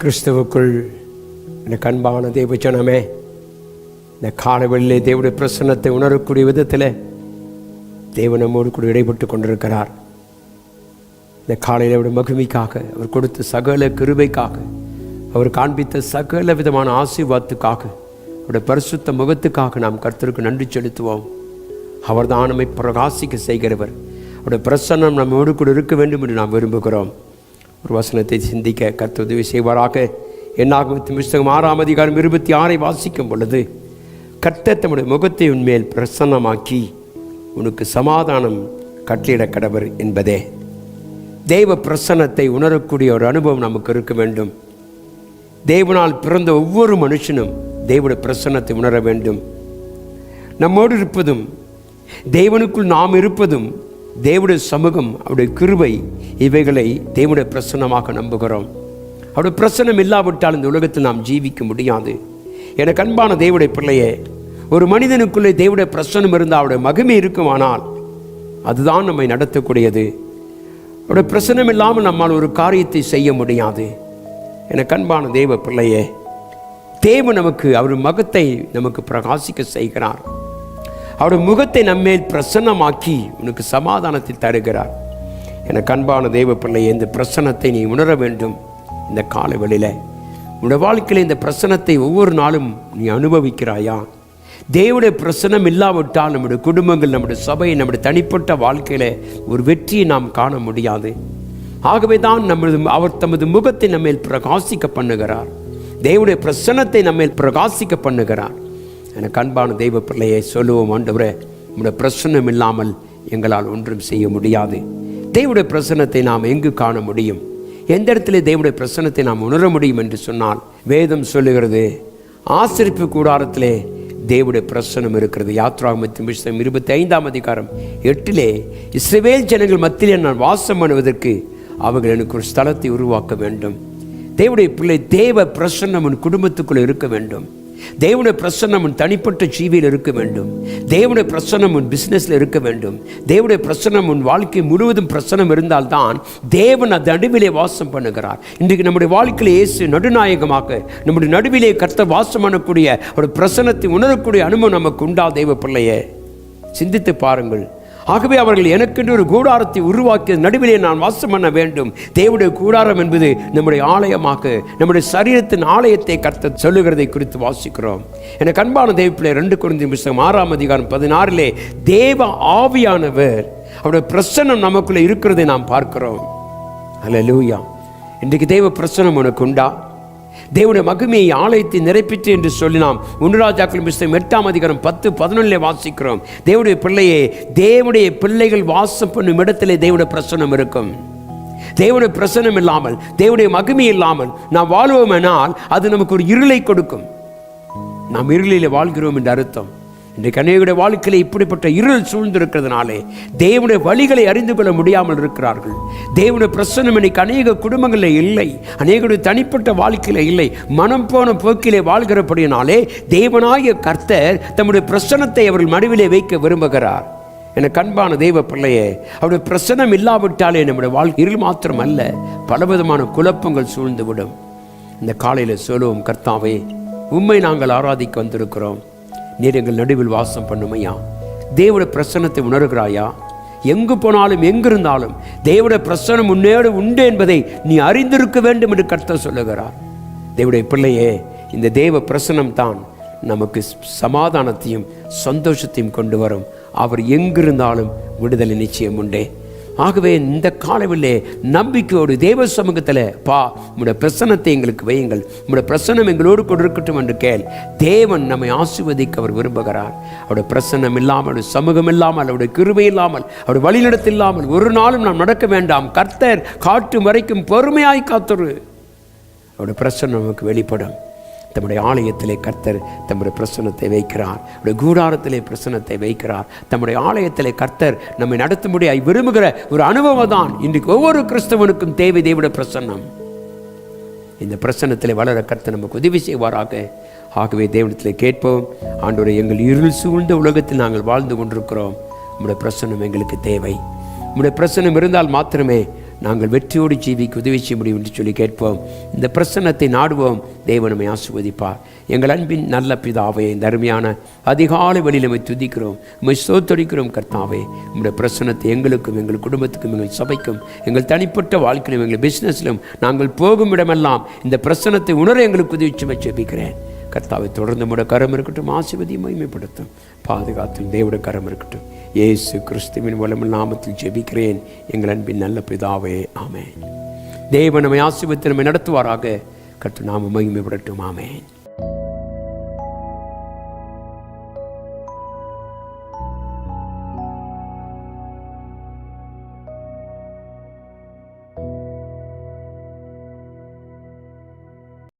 கிறிஸ்துவுக்குள் எனக்கு அன்பான தேவச்சனமே இந்த காலவெளியிலே தேவனுடைய பிரசன்னத்தை உணரக்கூடிய விதத்தில் தேவன் நம்மோடு கூட இடைப்பட்டு கொண்டிருக்கிறார். இந்த காலையில் அவருடைய மகிமைக்காக அவர் கொடுத்த சகல கிருபைக்காக அவர் காண்பித்த சகல விதமான ஆசீர்வாதத்துக்காக அவருடைய பரிசுத்த முகத்துக்காக நாம் கர்த்தருக்கு நன்றி செலுத்துவோம். அவர் தான் நம்மை பிரகாசிக்க செய்கிறவர். அவருடைய பிரசன்னம் நம்மோடு கூட இருக்க வேண்டும் என்று நாம் விரும்புகிறோம். ஒரு வசனத்தை சிந்திக்க கற்று உதவி செய்வாராக. என்னாகும் புஸ்தகம் ஆறாம் அதிகாரம் இருபத்தி ஆறை வாசிக்கும் பொழுது கர்த்தர் தம்முடைய முகத்தை உன்மேல் பிரசன்னமாக்கி உனக்கு சமாதானம் கட்டளிட கடவர் என்பதே. தெய்வ பிரசன்னத்தை உணரக்கூடிய ஒரு அனுபவம் நமக்கு இருக்க வேண்டும். தேவனால் பிறந்த ஒவ்வொரு மனுஷனும் தேவனுடைய பிரசன்னத்தை உணர வேண்டும். நம்மோடு இருப்பதும் தேவனுக்குள் நாம் இருப்பதும் தேவடைய சமூகம் அவருடைய கிருபை இவைகளை தேவடைய பிரசன்னமாக நம்புகிறோம். அவருடைய பிரசன்னம் இல்லாவிட்டால் இந்த உலகத்தில் நாம் ஜீவிக்க முடியாது. எனக்கு அன்பான தேவடைய பிள்ளையே ஒரு மனிதனுக்குள்ளே தேவடைய பிரசன்னம் இருந்தால் அவருடைய மகிமை இருக்குமானால் அதுதான் நம்மை நடத்தக்கூடியது. அவருடைய பிரசனம் இல்லாமல் நம்மால் ஒரு காரியத்தை செய்ய முடியாது. எனக்கு அன்பான தேவ பிள்ளையே தேவ நமக்கு அவர் மகத்தை நமக்கு பிரகாசிக்க செய்கிறார். அவருடைய முகத்தை நம்மேல் பிரசன்னமாக்கி உனக்கு சமாதானத்தை தருகிறார். எனக்கு அன்பான தெய்வ பிள்ளையை இந்த பிரசன்னத்தை நீ உணர வேண்டும் இந்த கால வெளியில் உன்னுடைய வாழ்க்கையில் இந்த பிரசன்னத்தை ஒவ்வொரு நாளும் நீ அனுபவிக்கிறாயா? தேவனுடைய பிரசனம் இல்லாவிட்டால் நம்முடைய குடும்பங்கள் நம்முடைய சபை நம்முடைய தனிப்பட்ட வாழ்க்கையில் ஒரு வெற்றியை நாம் காண முடியாது. ஆகவே தான் நமது அவர் தமது முகத்தை நம்மேல் பிரகாசிக்க பண்ணுகிறார். தேவனுடைய பிரசன்னத்தை நம்மேல் பிரகாசிக்க பண்ணுகிறார். எனக்கு அன்பான தெய்வ பிள்ளையை சொல்லுவோம் ஆண்டவரே உங்களுடைய பிரசன்னம் இல்லாமல் எங்களால் ஒன்றும் செய்ய முடியாது. தேவனுடைய பிரசன்னத்தை நாம் எங்கு காண முடியும்? எந்த இடத்துல தேவனுடைய பிரசன்னத்தை நாம் உணர முடியும் என்று சொன்னால் வேதம் சொல்லுகிறது ஆசிரிப்பு கூடாரத்திலே தேவனுடைய பிரசனம் இருக்கிறது. யாத்ராகமத்தின் புஸ்தகம் இருபத்தி ஐந்தாம் அதிகாரம் எட்டிலே இஸ்ரேல் ஜனங்கள் மத்தியிலே நான் வாசம் பண்ணுவதற்கு அவர்கள் எனக்கு ஒரு ஸ்தலத்தை உருவாக்க வேண்டும். தேவனுடைய பிள்ளை தேவ பிரசன்னம் உன் குடும்பத்துக்குள்ளே இருக்க வேண்டும். தேவனுடைய பிரசன்னம் உன் தனிப்பட்ட ஜீவியில் இருக்க வேண்டும். தேவனுடைய பிரசன்னம் உன் பிஸ்னஸில் இருக்க வேண்டும். தேவனுடைய பிரசன்னம் உன் வாழ்க்கை முழுவதும் பிரசன்னம் இருந்தால்தான் தேவன் அந்த நடுவிலே வாசம் பண்ணுகிறார். இன்றைக்கு நம்முடைய வாழ்க்கையில் இயேசு நடுநாயகமாக நம்முடைய நடுவிலே கர்த்த வாசம் பண்ணக்கூடிய ஒரு பிரசன்னத்தை உணரக்கூடிய அனுபவம் நமக்கு உண்டா தெய்வ பிள்ளையே? சிந்தித்து பாருங்கள். ஆகவே அவர்கள் எனக்கென்று ஒரு கூடாரத்தை உருவாக்கிய நடுவிலே நான் வாசம் பண்ண வேண்டும். தேவனுடைய கூடாரம் என்பது நம்முடைய ஆலயமாக நம்முடைய சரீரத்தின் ஆலயத்தை கர்த்த சொல்லுகிறதை குறித்து வாசிக்கிறோம். எனக்கு அன்பான தேவப்பிள்ளை ரெண்டு குழந்தை புஸ்தகம் ஆறாம் அதிகாரம் பதினாறிலே தேவ ஆவியானவர் அவருடைய பிரசன்னம் நமக்குள்ளே இருக்கிறதை நாம் பார்க்கிறோம். அல்ல லூயா இன்றைக்கு தேவ பிரசனம் உனக்கு உண்டா? தேவனுடைய மகிமையை ஆலயத்தை நிறைப்பிற்று என்று சொல்லி நாம் உன்னுராஜாக்கள் புஸ்தகம் எட்டாம் அதிகாரம் பத்து பதினொன்றில் வாசிக்கிறோம். தேவனுடைய பிள்ளையே தேவனுடைய பிள்ளைகள் வாசம் பண்ணும் இடத்திலே தேவனுடைய பிரசனம் இருக்கும். தேவனுடைய பிரசனம் இல்லாமல் தேவனுடைய மகிமை இல்லாமல் நாம் வாழ்வோமெனால் அது நமக்கு ஒரு இருளை கொடுக்கும். நாம் இருளில் வாழ்கிறோம் என்று அர்த்தம். இன்றைக்கு அநேகருடைய வாழ்க்கையில் இப்படிப்பட்ட இருள் சூழ்ந்திருக்கிறதுனாலே தேவனுடைய வழிகளை அறிந்து கொள்ள முடியாமல் இருக்கிறார்கள். தேவனுடைய பிரசனம் இன்னைக்கு அநேக குடும்பங்களில் இல்லை. அநேகருடைய தனிப்பட்ட வாழ்க்கையில் இல்லை. மனம் போன போக்கிலே வாழ்கிறபடினாலே தேவனாகிய கர்த்தர் தம்முடைய பிரசனத்தை அவர்கள் மடுவிலே வைக்க விரும்புகிறார். என கண்பான தெய்வ பிள்ளையே அவருடைய பிரசனம் இல்லாவிட்டாலே நம்முடைய வாழ்க்கை இருள் மாத்திரம் அல்ல பலவிதமான குழப்பங்கள் சூழ்ந்துவிடும். இந்த காலையில் சொல்லுவோம் கர்த்தாவே உண்மை நாங்கள் ஆராதிக்க வந்திருக்கிறோம். நீர் எங்கள் நடுவில் வாசம் பண்ணுமையா? தேவனுடைய பிரசன்னத்தை உணர்கிறாயா? எங்கு போனாலும் எங்கிருந்தாலும் தேவனுடைய பிரசனம் முன்னேடு உண்டு என்பதை நீ அறிந்திருக்க வேண்டும் என்று கர்த்தர் சொல்லுகிறார். தேவனுடைய பிள்ளையே இந்த தேவ பிரசனம் தான் நமக்கு சமாதானத்தையும் சந்தோஷத்தையும் கொண்டு வரும். அவர் எங்கிருந்தாலும் விடுதலை நிச்சயம் உண்டே. ஆகவே இந்த காலவிலே நம்பிக்கையோடு தேவ சமூகத்தில் பா உங்களுடைய பிரசன்னத்தை எங்களுக்கு வையுங்கள். உங்களுடைய பிரசன்னம் எங்களோடு கொண்டிருக்கட்டும் என்று கேள். தேவன் நம்மை ஆசிர்வதிக்க அவர் விரும்புகிறார். அவருடைய பிரசன்னம் இல்லாமல் அவருடைய சமூகம் இல்லாமல் அவருடைய கிருபை இல்லாமல் அவருடைய வழிநடத்து இல்லாமல் ஒரு நாளும் நாம் நடக்க வேண்டாம். கர்த்தர் காட்டு வரைக்கும் பொறுமையாய் காத்துரு. அவருடைய பிரசன்னம் நமக்கு வெளிப்படும். தம்முடைய ஆலயத்திலே கர்த்தர் தம்முடைய பிரசனத்தை வைக்கிறார். அவருடைய கூடாரத்திலே பிரசனத்தை வைக்கிறார். தம்முடைய ஆலயத்திலே கர்த்தர் நம்மை நடத்தும்படி விரும்புகிற ஒரு அனுபவம் தான் இன்றைக்கு ஒவ்வொரு கிறிஸ்தவனுக்கும் தேவை தேவிட பிரசன்னம். இந்த பிரசன்னத்திலே வளர கர்த்தர் நமக்கு உதவி செய்வாராக. ஆகவே தேவனத்தில் கேட்போம். ஆண்டோரை எங்கள் இருள் சூழ்ந்த உலகத்தில் நாங்கள் வாழ்ந்து கொண்டிருக்கிறோம். உம்முடைய பிரசன்னம் எங்களுக்கு தேவை. உம்முடைய பிரசன்னம் இருந்தால் மாத்திரமே நாங்கள் வெற்றியோடு ஜீவிக்கு உதவி செய்ய முடியும் என்று சொல்லி கேட்போம். இந்த பிரசன்னத்தை நாடுவோம். தேவன் நம்மை எங்கள் அன்பின் நல்ல பிதாவே இந்த அருமையான அதிகாலை வழியில் நம்மை துதிக்கிறோம். நம்மை சோத்தரிக்கிறோம் கர்த்தாவே. நம்முடைய பிரசன்னத்தை எங்களுக்கும் எங்கள் குடும்பத்துக்கும் எங்கள் சபைக்கும் எங்கள் தனிப்பட்ட வாழ்க்கையிலும் எங்கள் பிஸ்னஸிலும் நாங்கள் போகும் இடமெல்லாம் இந்த பிரசன்னத்தை உணர எங்களுக்கு உதவி செய்ய ஜெபிக்கிறேன். கர்த்தாவை தொடர்ந்து நம்முடைய கரம் இருக்கட்டும் ஆசிர்வதியை மகிமைப்படுத்தும். பாதுகாத்தும் தேவட கரம் இருக்கட்டும். இயேசு கிறிஸ்துவின் வளமல் நாமத்தில் ஜெபிக்கிறேன். எங்கள் அன்பின் நல்ல பிதாவே ஆமேன். தேவ நம்மை ஆசிர்வத்தை நம்மை நடத்துவாராக. கற்று நாம மகிமைப்படட்டும் ஆமேன்.